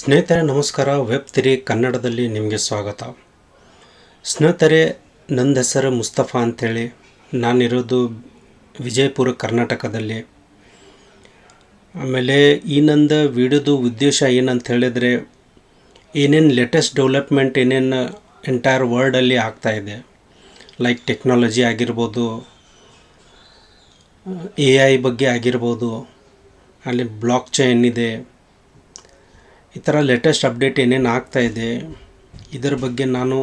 ಸ್ನೇಹಿತರೆ, ನಮಸ್ಕಾರ. ವೆಬ್ ತಿರಿ ಕನ್ನಡದಲ್ಲಿ ನಿಮಗೆ ಸ್ವಾಗತ. ಸ್ನೇಹಿತರೆ, ನನ್ನ ಹೆಸರು ಮುಸ್ತಫಾ ಅಂಥೇಳಿ ನಾನಿರೋದು ವಿಜಯಪುರ, ಕರ್ನಾಟಕದಲ್ಲಿ. ಆಮೇಲೆ ಈ ನಂದು ವಿಡಿಯೋದು ಉದ್ದೇಶ ಏನಂತ ಹೇಳಿದರೆ, ಏನೇನು ಲೇಟೆಸ್ಟ್ ಡೆವಲಪ್ಮೆಂಟ್ ಏನೇನು ಎಂಟೈರ್ ವರ್ಲ್ಡಲ್ಲಿ ಆಗ್ತಾಯಿದೆ ಲೈಕ್ ಟೆಕ್ನಾಲಜಿ ಆಗಿರ್ಬೋದು ಎ ಐ ಬಗ್ಗೆ ಆಗಿರ್ಬೋದು, ಅಲ್ಲಿ ಬ್ಲಾಕ್ ಚೈನ್ ಇದೆ. ಈ ಥರ ಲೇಟೆಸ್ಟ್ ಅಪ್ಡೇಟ್ ಏನೇನು ಆಗ್ತಾ ಇದೆ, ಇದರ ಬಗ್ಗೆ ನಾನು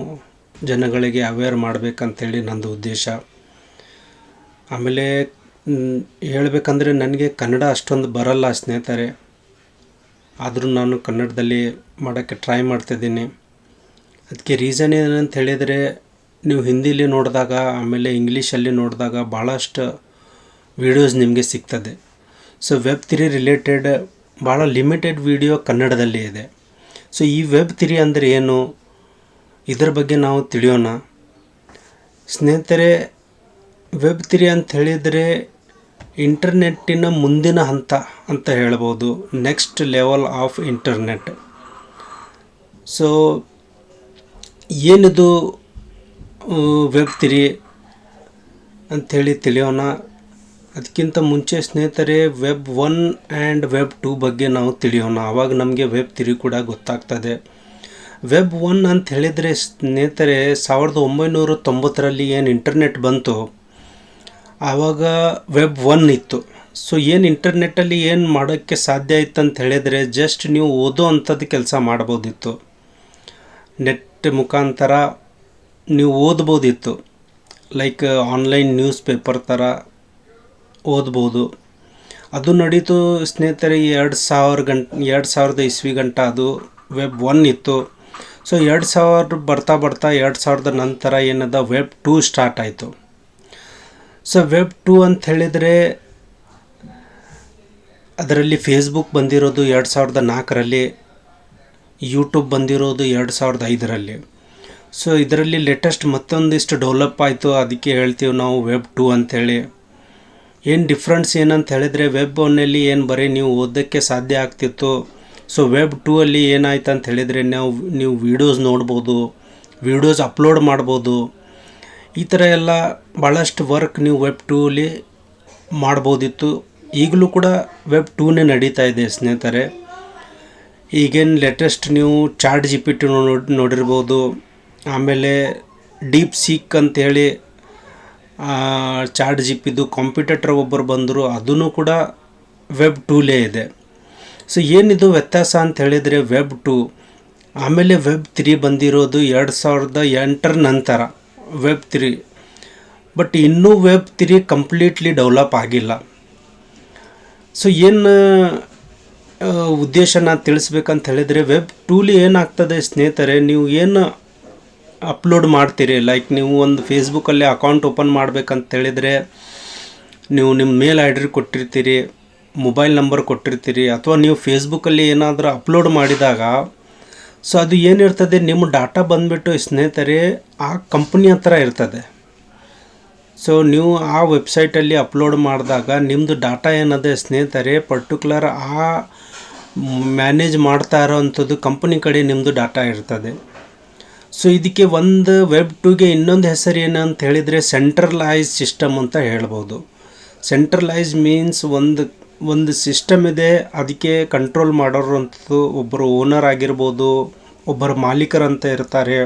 ಜನಗಳಿಗೆ ಅವೇರ್ ಮಾಡಬೇಕಂತೇಳಿ ನಂದು ಉದ್ದೇಶ. ಆಮೇಲೆ ಹೇಳಬೇಕಂದ್ರೆ ನನಗೆ ಕನ್ನಡ ಅಷ್ಟೊಂದು ಬರಲ್ಲ ಸ್ನೇಹಿತರೆ. ಆದರೂ ನಾನು ಕನ್ನಡದಲ್ಲಿ ಮಾಡೋಕ್ಕೆ ಟ್ರೈ ಮಾಡ್ತಿದ್ದೀನಿ ಅದಕ್ಕೆ ರೀಸನ್ ಏನಂತ ಹೇಳಿದರೆ, ನೀವು ಹಿಂದಿಲಿ ನೋಡಿದಾಗ, ಆಮೇಲೆ ಇಂಗ್ಲೀಷಲ್ಲಿ ನೋಡಿದಾಗ ಭಾಳಷ್ಟು ವೀಡಿಯೋಸ್ ನಿಮಗೆ ಸಿಗ್ತದೆ. ಸೊ ವೆಬ್ ತ್ರೀ ರಿಲೇಟೆಡ್ ಭಾಳ ಲಿಮಿಟೆಡ್ ವಿಡಿಯೋ ಕನ್ನಡದಲ್ಲಿ ಇದೆ. ಸೊ ಈ ವೆಬ್ ಥಿರಿ ಅಂದರೆ ಏನು? ಇದರ ಬಗ್ಗೆ ನಾವು ತಿಳಿಯೋಣ. ಸ್ನೇಹಿತರೆ ವೆಬ್ ಥಿರಿ ಅಂತ ಹೇಳಿದರೆ ಇಂಟರ್ನೆಟ್ಟಿನ ಮುಂದಿನ ಹಂತ ಅಂತ ಹೇಳ್ಬೋದು. Next level of internet so ಏನಿದು ವೆಬ್ ಥಿರಿ ಅಂಥೇಳಿ ತಿಳಿಯೋಣ. ಅದಕ್ಕಿಂತ ಮುಂಚೆ ಸ್ನೇಹಿತರೆ web one and web two ಬಗ್ಗೆ ನಾವು ತಿಳಿಯೋಣ. ಆವಾಗ ನಮಗೆ ವೆಬ್ ತ್ರೀ ಕೂಡ ಗೊತ್ತಾಗ್ತದೆ. ವೆಬ್ ಒನ್ ಅಂತ ಹೇಳಿದರೆ ಸ್ನೇಹಿತರೆ, ಸಾವಿರದ ಒಂಬೈನೂರ ತೊಂಬತ್ತರಲ್ಲಿ ಏನು ಇಂಟರ್ನೆಟ್ ಬಂತು? ಆವಾಗ ವೆಬ್ ಒನ್ ಇತ್ತು. ಸೊ ಏನು ಇಂಟರ್ನೆಟ್ಟಲ್ಲಿ ಏನು ಮಾಡೋಕ್ಕೆ ಸಾಧ್ಯ ಇತ್ತು ಅಂತ ಹೇಳಿದರೆ ಜಸ್ಟ್ ನೀವು ಓದೋ ಅಂಥದ್ದು ಕೆಲಸ ಮಾಡ್ಬೋದಿತ್ತು. ನೆಟ್ ಮುಖಾಂತರ ನೀವು ಓದ್ಬೋದಿತ್ತು. ಲೈಕ್ ಆನ್ಲೈನ್ ನ್ಯೂಸ್ ಪೇಪರ್ ಥರ. ಓದ್ಬೋದು. ಅದು ನಡೀತು ಸ್ನೇಹಿತರೆ, ಎರಡು ಸಾವಿರ ಗಂಟ್ ಎರಡು ಸಾವಿರದ ಇಸ್ವಿ ಗಂಟ ಅದು ವೆಬ್ ಒನ್ ಇತ್ತು. ಸೊ ಎರಡು ಸಾವಿರ ಬರ್ತಾ ಬರ್ತಾ ಎರಡು ಸಾವಿರದ ನಂತರ ಏನದ ವೆಬ್ ಟೂ ಸ್ಟಾರ್ಟ್ ಆಯಿತು. ಸೊ ವೆಬ್ ಟೂ ಅಂತ ಹೇಳಿದರೆ ಅದರಲ್ಲಿ ಫೇಸ್ಬುಕ್ ಬಂದಿರೋದು ಎರಡು ಸಾವಿರದ ನಾಲ್ಕರಲ್ಲಿ ಯೂಟ್ಯೂಬ್ ಬಂದಿರೋದು ಎರಡು ಸಾವಿರದ ಐದರಲ್ಲಿ. ಸೊ ಇದರಲ್ಲಿ ಲೇಟೆಸ್ಟ್ ಮತ್ತೊಂದಿಷ್ಟು ಡೆವಲಪ್ ಆಯಿತು. ಅದಕ್ಕೆ ಹೇಳ್ತೀವಿ ನಾವು ವೆಬ್ ಟೂ ಅಂಥೇಳಿ ಏನು ಡಿಫ್ರೆನ್ಸ್ ಏನಂತ ಹೇಳಿದರೆ ವೆಬ್ ಒನ್ನಲ್ಲಿ ಏನು ಬರೀ ನೀವು ಓದೋಕ್ಕೆ ಸಾಧ್ಯ ಆಗ್ತಿತ್ತು. ಸೊ ವೆಬ್ ಟೂ ಅಲ್ಲಿ ಏನಾಯ್ತು ಅಂತ ಹೇಳಿದರೆ ನಾವು, ನೀವು ವೀಡಿಯೋಸ್ ನೋಡ್ಬೋದು ವೀಡಿಯೋಸ್ ಅಪ್ಲೋಡ್ ಮಾಡ್ಬೋದು. ಈ ಥರ ಎಲ್ಲ ಭಾಳಷ್ಟು ವರ್ಕ್ ನೀವು ವೆಬ್ ಟೂಲಿ ಮಾಡ್ಬೋದಿತ್ತು. ಈಗಲೂ ಕೂಡ ವೆಬ್ ಟೂನೇ ನಡೀತಾ ಇದೆ ಸ್ನೇಹಿತರೆ. ಈಗೇನು ಲೇಟೆಸ್ಟ್ ನೀವು ಚಾಟ್ ಜಿ ಪಿ ಟಿ ನೋಡಿ, ನೋಡಿರ್ಬೋದು. ಆಮೇಲೆ ಡೀಪ್ ಸೀಕ್ ಅಂತೇಳಿ ಚಾಟ್ ಜಿ ಪಿದು ಕಾಂಪಿಟೇಟರ್ ಒಬ್ಬರು ಬಂದರು ಅದೂ ಕೂಡ ವೆಬ್ ಟೂಲೇ ಇದೆ. ಸೊ, ಏನಿದು ವ್ಯತ್ಯಾಸ ಅಂತ ಹೇಳಿದರೆ ವೆಬ್ ಟೂ, ಆಮೇಲೆ ವೆಬ್ ತ್ರೀ ಬಂದಿರೋದು ಎರಡು ಸಾವಿರದ ಎಂಟರ ನಂತರ, ವೆಬ್ ತ್ರೀ. ಬಟ್ ಇನ್ನೂ ವೆಬ್ ತ್ರೀ ಕಂಪ್ಲೀಟ್ಲಿ ಡೆವಲಪ್ ಆಗಿಲ್ಲ. ಸೊ, ಏನು ಉದ್ದೇಶ ನಾನು ತಿಳಿಸ್ಬೇಕಂತ ಹೇಳಿದರೆ ವೆಬ್ ಟೂಲಿ ಏನಾಗ್ತದೆ ಸ್ನೇಹಿತರೆ, ನೀವು ಏನು ಅಪ್ಲೋಡ್ ಮಾಡ್ತೀರಿ. ಲೈಕ್ ನೀವು ಒಂದು ಫೇಸ್ಬುಕ್ಕಲ್ಲಿ ಅಕೌಂಟ್ ಓಪನ್ ಮಾಡ್ಬೇಕಂತ ಹೇಳಿದರೆ ನೀವು ನಿಮ್ಮ ಮೇಲ್ ಐ ಡಿ ಕೊಟ್ಟಿರ್ತೀರಿ ಮೊಬೈಲ್ ನಂಬರ್ ಕೊಟ್ಟಿರ್ತೀರಿ, ಅಥವಾ ನೀವು ಫೇಸ್ಬುಕ್ಕಲ್ಲಿ ಏನಾದರೂ ಅಪ್ಲೋಡ್ ಮಾಡಿದಾಗ ಸೊ ಅದು ಏನಿರ್ತದೆ ನಿಮ್ಮ ಡಾಟಾ ಬಂದುಬಿಟ್ಟು ಸ್ನೇಹಿತರೆ, ಆ ಕಂಪ್ನಿ ಹತ್ರ ಇರ್ತದೆ. ಸೊ ನೀವು ಆ ವೆಬ್ಸೈಟಲ್ಲಿ ಅಪ್ಲೋಡ್ ಮಾಡಿದಾಗ ನಿಮ್ಮದು ಡಾಟಾ ಏನದೆ ಸ್ನೇಹಿತರೆ ಪರ್ಟಿಕ್ಯುಲರ್ ಆ ಮ್ಯಾನೇಜ್ ಮಾಡ್ತಾ ಇರೋವಂಥದ್ದು ಕಂಪ್ನಿ ಕಡೆ ನಿಮ್ಮದು ಡಾಟಾ ಇರ್ತದೆ. ಸೊ ಇದಕ್ಕೆ ಒಂದು ವೆಬ್ ಟುಗೆ ಇನ್ನೊಂದು ಹೆಸರು ಏನು ಅಂತ ಹೇಳಿದರೆ ಸೆಂಟ್ರಲೈಸ್ ಸಿಸ್ಟಮ್ ಅಂತ ಹೇಳ್ಬೋದು. ಸೆಂಟ್ರಲೈಸ್ ಮೀನ್ಸ್ ಒಂದು ಒಂದು ಸಿಸ್ಟಮ್ ಇದೆ, ಅದಕ್ಕೆ ಕಂಟ್ರೋಲ್ ಮಾಡೋರು ಅಂಥದ್ದು ಒಬ್ಬರು ಓನರ್ ಆಗಿರ್ಬೋದು, ಒಬ್ಬರು ಮಾಲೀಕರಂತ ಇರ್ತಾರೆ.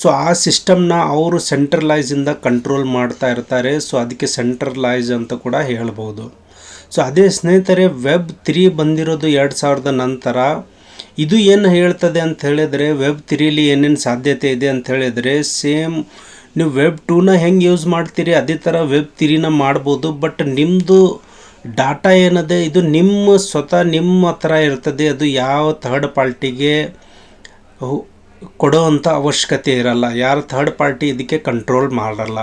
ಸೊ ಆ ಸಿಸ್ಟಮ್ನ ಅವರು ಸೆಂಟ್ರಲೈಸಿಂದ ಕಂಟ್ರೋಲ್ ಮಾಡ್ತಾ ಇರ್ತಾರೆ. ಸೊ ಅದಕ್ಕೆ ಸೆಂಟ್ರಲೈಸ್ ಅಂತ ಕೂಡ ಹೇಳ್ಬೋದು. ಸೊ ಅದೇ ಸ್ನೇಹಿತರೆ ವೆಬ್ ತ್ರೀ ಬಂದಿರೋದು ಎರಡು ಸಾವಿರದ ನಂತರ ಇದು ಏನು ಹೇಳ್ತದೆ ಅಂತ ಹೇಳಿದರೆ ವೆಬ್ ತ್ರೀಲಿ ಏನೇನು ಸಾಧ್ಯತೆ ಇದೆ ಅಂತ ಹೇಳಿದರೆ ಸೇಮ್ ನೀವು ವೆಬ್ ಟೂನ ಹೆಂಗೆ ಯೂಸ್ ಮಾಡ್ತೀರಿ, ಅದೇ ಥರ ವೆಬ್ ತ್ರೀನ ಮಾಡ್ಬೋದು ಬಟ್ ನಿಮ್ಮದು ಡಾಟಾ ಏನದೆ, ಇದು ನಿಮ್ಮ ಸ್ವತಃ ನಿಮ್ಮ ಹತ್ರ ಇರ್ತದೆ, ಅದು ಯಾವ ಥರ್ಡ್ ಪಾರ್ಟಿಗೆ ಕೊಡೋ ಅಂಥ ಅವಶ್ಯಕತೆ ಇರಲ್ಲ, ಯಾರು ಥರ್ಡ್ ಪಾರ್ಟಿ ಇದಕ್ಕೆ ಕಂಟ್ರೋಲ್ ಮಾಡಲ್ಲ.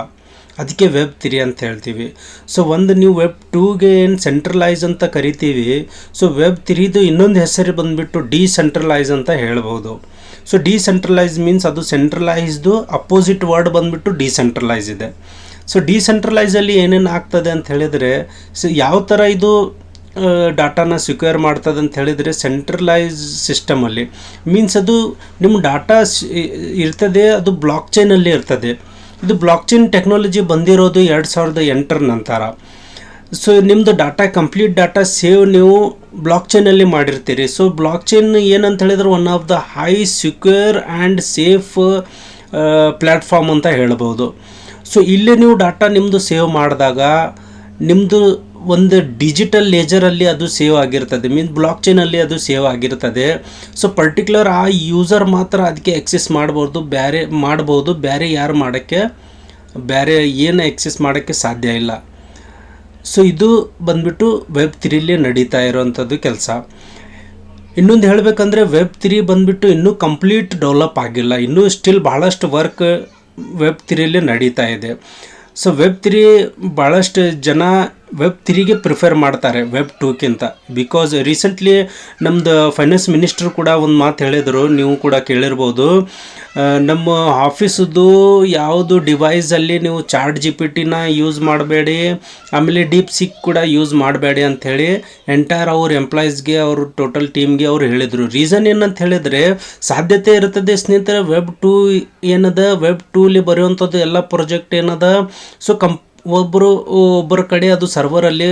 ಅದಕ್ಕೆ ವೆಬ್ ತ್ರೀ ಅಂತ ಹೇಳ್ತೀವಿ. ಸೊ ಒಂದು ನೀವು ವೆಬ್ ಟೂಗೆ ಏನು ಸೆಂಟ್ರಲೈಸ್ ಅಂತ ಕರಿತೀವಿ ಸೊ ವೆಬ್ ತ್ರೀದು ಇನ್ನೊಂದು ಹೆಸರು ಬಂದುಬಿಟ್ಟು ಡಿಸೆಂಟ್ರಲೈಸ್ ಅಂತ ಹೇಳ್ಬೋದು. ಸೊ ಡಿಸೆಂಟ್ರಲೈಸ್ ಮೀನ್ಸ್ ಅದು ಸೆಂಟ್ರಲೈಸ್ದು ಅಪೋಸಿಟ್ ವರ್ಡ್ ಬಂದುಬಿಟ್ಟು ಡಿಸೆಂಟ್ರಲೈಸ್ ಇದೆ. ಸೊ ಡಿಸೆಂಟ್ರಲೈಸಲ್ಲಿ ಏನೇನು ಆಗ್ತದೆ ಅಂತ ಹೇಳಿದರೆ ಸೊ ಯಾವ ಥರ ಇದು ಡಾಟಾನ ಸಿಕ್ಯೂರ್ ಮಾಡ್ತದೆ ಅಂತ ಹೇಳಿದರೆ ಸೆಂಟ್ರಲೈಸ್ ಸಿಸ್ಟಮಲ್ಲಿ ಮೀನ್ಸ್ ಅದು ನಿಮ್ಮ ಡಾಟಾ ಇರ್ತದೆ, ಅದು ಬ್ಲಾಕ್ ಚೈನಲ್ಲಿ ಇರ್ತದೆ. ಇದು ಬ್ಲಾಕ್ ಚೈನ್ ಟೆಕ್ನಾಲಜಿ ಬಂದಿರೋದು ಎರಡು ಸಾವಿರದ ಎಂಟರ ನಂತರ. ಸೊ ನಿಮ್ಮದು ಡಾಟಾ ಕಂಪ್ಲೀಟ್ ಡಾಟಾ ಸೇವ್ ನೀವು ಬ್ಲಾಕ್ ಚೈನಲ್ಲಿ ಮಾಡಿರ್ತೀರಿ. ಸೊ ಬ್ಲಾಕ್ ಚೈನ್ ಏನಂತ ಹೇಳಿದ್ರೆ one of the high secure and safe platform ಅಂತ ಹೇಳ್ಬೋದು. ಸೊ ಇಲ್ಲಿ ನೀವು ಡಾಟಾ ನಿಮ್ಮದು ಸೇವ್ ಮಾಡಿದಾಗ ನಿಮ್ಮದು ಒಂದು ಡಿಜಿಟಲ್ ಲೇಜರಲ್ಲಿ ಅದು ಸೇವ್ ಆಗಿರ್ತದೆ. ಮೀನ್ಸ್ ಬ್ಲಾಕ್ ಚೈನಲ್ಲಿ ಅದು ಸೇವ್ ಆಗಿರ್ತದೆ. ಸೊ ಪರ್ಟಿಕ್ಯುಲರ್ ಆ ಯೂಸರ್ ಮಾತ್ರ ಅದಕ್ಕೆ ಎಕ್ಸೆಸ್ ಮಾಡ್ಬೋದು ಬೇರೆ ಮಾಡ್ಬೋದು ಬೇರೆ ಯಾರು ಮಾಡೋಕ್ಕೆ ಬೇರೆ ಏನು ಎಕ್ಸೆಸ್ ಮಾಡೋಕ್ಕೆ ಸಾಧ್ಯ ಇಲ್ಲ. ಸೊ ಇದು ಬಂದ್ಬಿಟ್ಟು ವೆಬ್ ತ್ರೀಲಿ ನಡೀತಾ ಇರೋವಂಥದ್ದು ಕೆಲಸ. ಇನ್ನೊಂದು ಹೇಳಬೇಕಂದ್ರೆ ವೆಬ್ ತ್ರೀ ಬಂದ್ಬಿಟ್ಟು ಇನ್ನೂ ಕಂಪ್ಲೀಟ್ ಡೆವಲಪ್ ಆಗಿಲ್ಲ. ಇನ್ನೂ ಸ್ಟಿಲ್ ಭಾಳಷ್ಟು ವರ್ಕ್ ವೆಬ್ ತ್ರೀಲಿ ನಡೀತಾ ಇದೆ. ಸೊ ವೆಬ್ ತ್ರೀ ಭಾಳಷ್ಟು ಜನ ವೆಬ್ ತ್ರೀಗೆ ಪ್ರಿಫರ್ ಮಾಡ್ತಾರೆ ವೆಬ್ ಟೂಕ್ಕಿಂತ ಬಿಕಾಸ್ ರೀಸೆಂಟ್ಲಿ ನಮ್ಮದು ಫೈನಾನ್ಸ್ ಮಿನಿಸ್ಟರ್ ಕೂಡ ಒಂದು ಮಾತು ಹೇಳಿದರು, ನೀವು ಕೂಡ ಕೇಳಿರ್ಬೋದು. ನಮ್ಮ ಆಫೀಸದು ಯಾವುದು ಡಿವೈಸಲ್ಲಿ ನೀವು ಚಾರ್ಟ್ ಜಿ ಪಿ ಟಿನ ಯೂಸ್ ಮಾಡಬೇಡಿ, ಆಮೇಲೆ ಡೀಪ್ ಸಿಕ್ ಕೂಡ ಯೂಸ್ ಮಾಡಬೇಡಿ ಅಂಥೇಳಿ ಎಂಟೈರ್ ಅವ್ರ ಎಂಪ್ಲಾಯೀಸ್ಗೆ ಅವ್ರ ಟೋಟಲ್ ಟೀಮ್ಗೆ ಅವ್ರು ಹೇಳಿದರು. ರೀಸನ್ ಏನಂತ ಹೇಳಿದರೆ, ಸಾಧ್ಯತೆ ಇರ್ತದೆ ಸ್ನೇಹಿತರೆ ವೆಬ್ ಟೂ ಏನದ ವೆಬ್ ಟೂಲಿ ಬರೆಯುವಂಥದ್ದು ಎಲ್ಲ ಪ್ರಾಜೆಕ್ಟ್ ಏನದ ಸೊ ಕಂಪ್ ಒಬ್ಬರು ಒಬ್ಬರ ಕಡೆ ಅದು ಸರ್ವರಲ್ಲಿ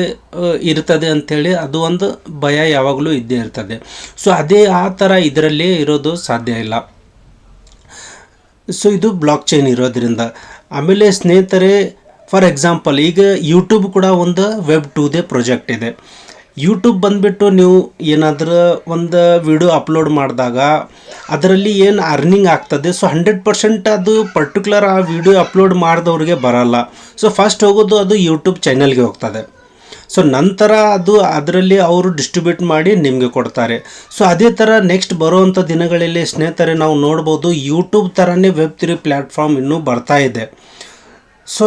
ಇರ್ತದೆ ಅಂಥೇಳಿ ಅದು ಒಂದು ಭಯ ಯಾವಾಗಲೂ ಇದ್ದೇ ಇರ್ತದೆ. ಸೊ ಅದೇ ಆ ಥರ ಇದರಲ್ಲಿ ಇರೋದು ಸಾಧ್ಯ ಇಲ್ಲ. ಸೊ ಇದು ಬ್ಲಾಕ್ ಚೈನ್ ಇರೋದ್ರಿಂದ. ಆಮೇಲೆ ಸ್ನೇಹಿತರೆ ಫಾರ್ ಎಕ್ಸಾಂಪಲ್ ಈಗ ಯೂಟ್ಯೂಬ್ ಕೂಡ ಒಂದು ವೆಬ್ ಟೂದೇ ಪ್ರಾಜೆಕ್ಟ್ ಇದೆ. ಯೂಟ್ಯೂಬ್ ಬಂದುಬಿಟ್ಟು ನೀವು ಏನಾದರೂ ಒಂದು ವಿಡಿಯೋ ಅಪ್ಲೋಡ್ ಮಾಡಿದಾಗ ಅದರಲ್ಲಿ ಏನು ಅರ್ನಿಂಗ್ ಆಗ್ತದೆ? ಸೊ ಹಂಡ್ರೆಡ್ ಪರ್ಸೆಂಟ್ ಅದು ಪರ್ಟಿಕ್ಯುಲರ್ ಆ ವಿಡಿಯೋ ಅಪ್ಲೋಡ್ ಮಾಡಿದವ್ರಿಗೆ ಬರಲ್ಲ. ಸೊ ಫಸ್ಟ್ ಹೋಗೋದು ಅದು ಯೂಟ್ಯೂಬ್ ಚಾನಲ್ಗೆ ಹೋಗ್ತದೆ. ಸೊ ನಂತರ ಅದು ಅದರಲ್ಲಿ ಅವರು ಡಿಸ್ಟ್ರಿಬ್ಯೂಟ್ ಮಾಡಿ ನಿಮಗೆ ಕೊಡ್ತಾರೆ. ಸೊ ಅದೇ ಥರ ನೆಕ್ಸ್ಟ್ ಬರುವಂಥ ದಿನಗಳಲ್ಲಿ ಸ್ನೇಹಿತರೆ, ನಾವು ನೋಡ್ಬೋದು ಯೂಟ್ಯೂಬ್ ಥರನೇ ವೆಬ್ ತ್ರೀ ಪ್ಲ್ಯಾಟ್ಫಾರ್ಮ್ ಇನ್ನೂ ಬರ್ತಾ ಇದೆ. ಸೊ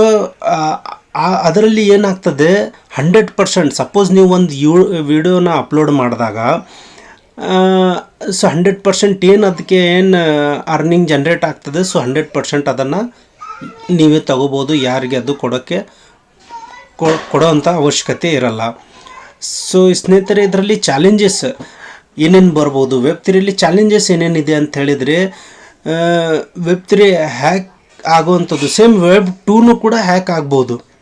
ಅದರಲ್ಲಿ ಏನಾಗ್ತದೆ ಹಂಡ್ರೆಡ್ ಪರ್ಸೆಂಟ್ ಸಪೋಸ್ ನೀವು ಒಂದು ಯೂ, ವಿಡಿಯೋನ ಅಪ್ಲೋಡ್ ಮಾಡಿದಾಗ ಸೊ ಹಂಡ್ರೆಡ್ ಪರ್ಸೆಂಟ್ ಏನು ಅದಕ್ಕೆ ಏನು ಅರ್ನಿಂಗ್ ಜನ್ರೇಟ್ ಆಗ್ತದೆ ಸೊ ಹಂಡ್ರೆಡ್ ಪರ್ಸೆಂಟ್ ಅದನ್ನು ನೀವೇ ತಗೋಬೋದು, ಯಾರಿಗೆ ಅದು ಕೊಡೋಕ್ಕೆ ಕೊ- ಕೊಡೋವಂಥ ಅವಶ್ಯಕತೆ ಇರಲ್ಲ. ಸೊ ಸ್ನೇಹಿತರೆ, ಇದರಲ್ಲಿ ಚಾಲೆಂಜಸ್ ಏನೇನು ಬರ್ಬೋದು? ವೆಬ್ ತ್ರೀಲಿ ಚಾಲೆಂಜಸ್ ಏನೇನಿದೆ ಅಂತ ಹೇಳಿದರೆ ವೆಬ್ ತ್ರೀ ಹ್ಯಾಕ್ ಆಗುವಂಥದ್ದು ಸೇಮ್ ವೆಬ್ ಟೂನು ಕೂಡ ಹ್ಯಾಕ್ ಆಗ್ಬೋದು.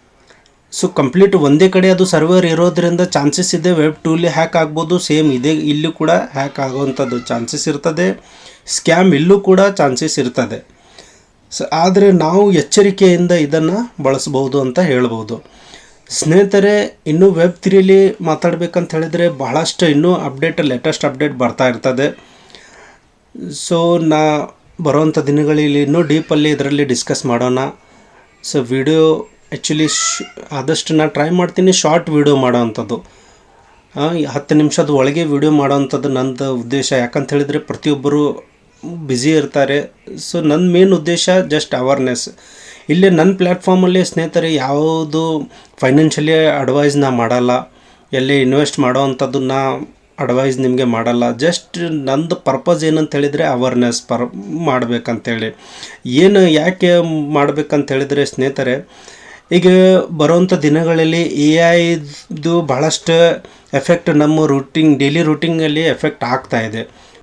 ಸೊ ಕಂಪ್ಲೀಟ್ ಒಂದೇ ಕಡೆ ಅದು ಸರ್ವರ್ ಇರೋದ್ರಿಂದ ಚಾನ್ಸಸ್ ಇದೆ ವೆಬ್ ಟೂಲಿ ಹ್ಯಾಕ್ ಆಗ್ಬೋದು. ಸೇಮ್ ಇದೆ, ಇಲ್ಲೂ ಕೂಡ ಹ್ಯಾಕ್ ಆಗೋವಂಥದ್ದು ಚಾನ್ಸಸ್ ಇರ್ತದೆ. ಸ್ಕ್ಯಾಮ್ ಇಲ್ಲೂ ಕೂಡ ಚಾನ್ಸಸ್ ಇರ್ತದೆ. ಸೊ ಆದರೆ ನಾವು ಎಚ್ಚರಿಕೆಯಿಂದ ಇದನ್ನು ಬಳಸ್ಬೋದು ಅಂತ ಹೇಳ್ಬೋದು. ಸ್ನೇಹಿತರೆ, ಇನ್ನೂ ವೆಬ್ ತ್ರೀಲಿ ಮಾತಾಡ್ಬೇಕಂತ ಹೇಳಿದರೆ ಬಹಳಷ್ಟು ಇನ್ನೂ ಅಪ್ಡೇಟ್ ಲೇಟೆಸ್ಟ್ ಅಪ್ಡೇಟ್ ಬರ್ತಾ ಇರ್ತದೆ. ಸೊ ನಾ ಬರೋವಂಥ ದಿನಗಳಲ್ಲಿ ಇನ್ನೂ ಡೀಪಲ್ಲಿ ಇದರಲ್ಲಿ ಡಿಸ್ಕಸ್ ಮಾಡೋಣ. ಸೊ ವಿಡಿಯೋ ಆ್ಯಕ್ಚುಲಿ ಶ್ ಆದಷ್ಟು ನಾನು ಟ್ರೈ ಮಾಡ್ತೀನಿ ಶಾರ್ಟ್ ವೀಡಿಯೋ ಮಾಡೋ ಅಂಥದ್ದು ಹತ್ತು ನಿಮಿಷದ ಒಳಗೆ ವಿಡಿಯೋ ಮಾಡೋವಂಥದ್ದು ನಂದು ಉದ್ದೇಶ. ಯಾಕಂತ ಹೇಳಿದರೆ ಪ್ರತಿಯೊಬ್ಬರು ಬ್ಯುಸಿ ಇರ್ತಾರೆ. ಸೊ ನನ್ನ ಮೇನ್ ಉದ್ದೇಶ ಜಸ್ಟ್ ಅವೇರ್ನೆಸ್ ಇಲ್ಲೇ ನನ್ನ ಪ್ಲ್ಯಾಟ್ಫಾರ್ಮಲ್ಲಿ ಸ್ನೇಹಿತರೆ, ಯಾವುದು ಫೈನಾನ್ಷಿಯಲಿ ಅಡ್ವೈಸ್ ನಾ ಮಾಡಲ್ಲ. ಎಲ್ಲಿ ಇನ್ವೆಸ್ಟ್ ಮಾಡೋ ನಾ ಅಡ್ವೈಸ್ ನಿಮಗೆ ಮಾಡಲ್ಲ. ಜಸ್ಟ್ ನಂದು ಪರ್ಪಸ್ ಏನಂತ ಹೇಳಿದರೆ ಅವೇರ್ನೆಸ್ ಪರ್, ಮಾಡಬೇಕಂತೇಳಿ. ಏನು, ಯಾಕೆ ಮಾಡಬೇಕಂತ ಹೇಳಿದರೆ ಸ್ನೇಹಿತರೆ ಈಗ ಬರುವಂಥ ದಿನಗಳಲ್ಲಿ ಎ ಐದು ಭಾಳಷ್ಟು ಎಫೆಕ್ಟ್ ನಮ್ಮ ರೂಟಿಂಗ್ ಡೈಲಿ ರೂಟಿಂಗಲ್ಲಿ ಎಫೆಕ್ಟ್ ಆಗ್ತಾ ಇದೆ.